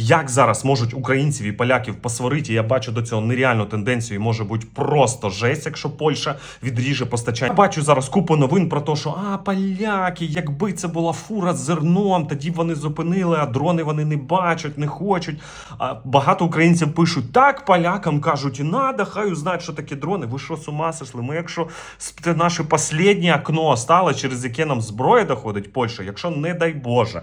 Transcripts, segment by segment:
як зараз можуть українців і поляків посварити. Я бачу до цього нереальну тенденцію. Може бути просто жесть, якщо Польща відріже постачання. Бачу зараз купу новин про те, що а поляки, якби це була фура з зерном, тоді б вони зупинили, а дрони вони не бачать, не хочуть. А багато українців пишуть так, полякам кажуть, і надо, хай узнають, що таке дрони. Ви що з ума сошли? Ми, якщо це наше останнє окно стало, через яке нам зброя доходить Польща, якщо не дай Боже.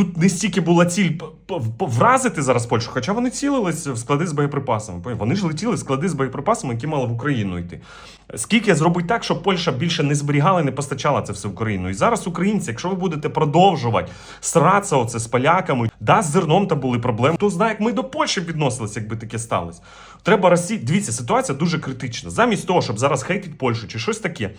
Тут не стільки була ціль вразити зараз Польщу, хоча вони цілились в склади з боєприпасами. Вони ж летіли в склади з боєприпасами, які мали в Україну йти. Скільки зробить так, щоб Польща більше не зберігала і не постачала це все в Україну? І зараз українці, якщо ви будете продовжувати сратися оце з поляками, да, з зерном там були проблеми. Хто знає, як ми до Польщі б відносилися, якби таке сталося. Треба Росії. Дивіться, ситуація дуже критична. Замість того, щоб зараз хейтити Польщу чи щось таке.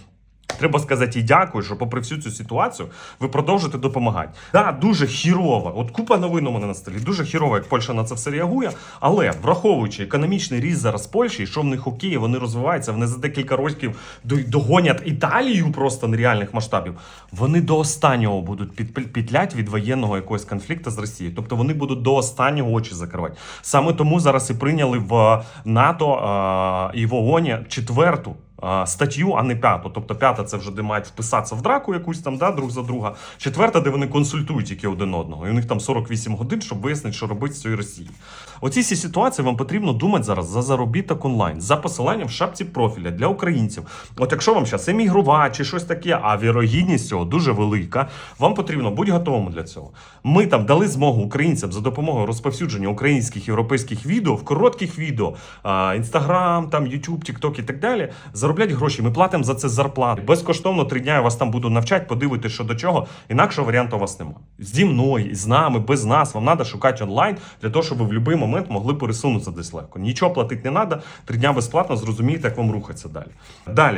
Треба сказати їй дякую, що попри всю цю ситуацію ви продовжуєте допомагати. Да, дуже хірово. От купа новин у мене на столі. Дуже хірово, як Польща на це все реагує. Але враховуючи економічний ріст зараз Польщі, що в них окей, вони розвиваються, вони за декілька років до- догонять Італію просто нереальних масштабів. Вони до останнього будуть під, підлять від воєнного якогось конфлікту з Росією. Тобто вони будуть до останнього очі закривати. Саме тому зараз і прийняли в НАТО і в ООНі четверту статтю, а не п'яту. Тобто п'ята це вже де мають вписатися в драку якусь там, да, друг за друга. Четверта, де вони консультують тільки один одного. І у них там 48 годин, щоб вияснити, що робити з цією Росією. Оці всі ситуації вам потрібно думати зараз за заробіток онлайн, за посиланням в шапці профіля для українців. От якщо вам зараз емігрувати чи щось таке, а вірогідність цього дуже велика, вам потрібно бути готовим для цього. Ми там дали змогу українцям за допомогою розповсюдження українських європейських відео в коротких відео, інстаграм, там Ютуб, Тікток і так далі. Зароблять гроші. Ми платимо за це зарплату. Безкоштовно три дня я вас там буду навчати, подивитися, що до чого. Інакшого варіанту у вас немає. Зі мною, з нами, без нас. Вам треба шукати онлайн для того, щоб ви в будь-який момент могли пересунутися десь легко. Нічого платити не треба. Три дня безплатно зрозумієте, як вам рухатися далі. Далі,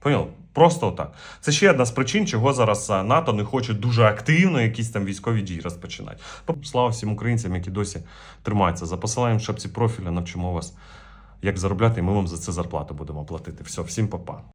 Поняв? Просто отак. Це ще одна з причин, чого зараз НАТО не хоче дуже активно якісь там військові дії розпочинати. Слава всім українцям, які досі тримаються. За посиланням в шапці профіля навчимо вас, як заробляти, і ми вам за це зарплату будемо платити. Все, всім па-па.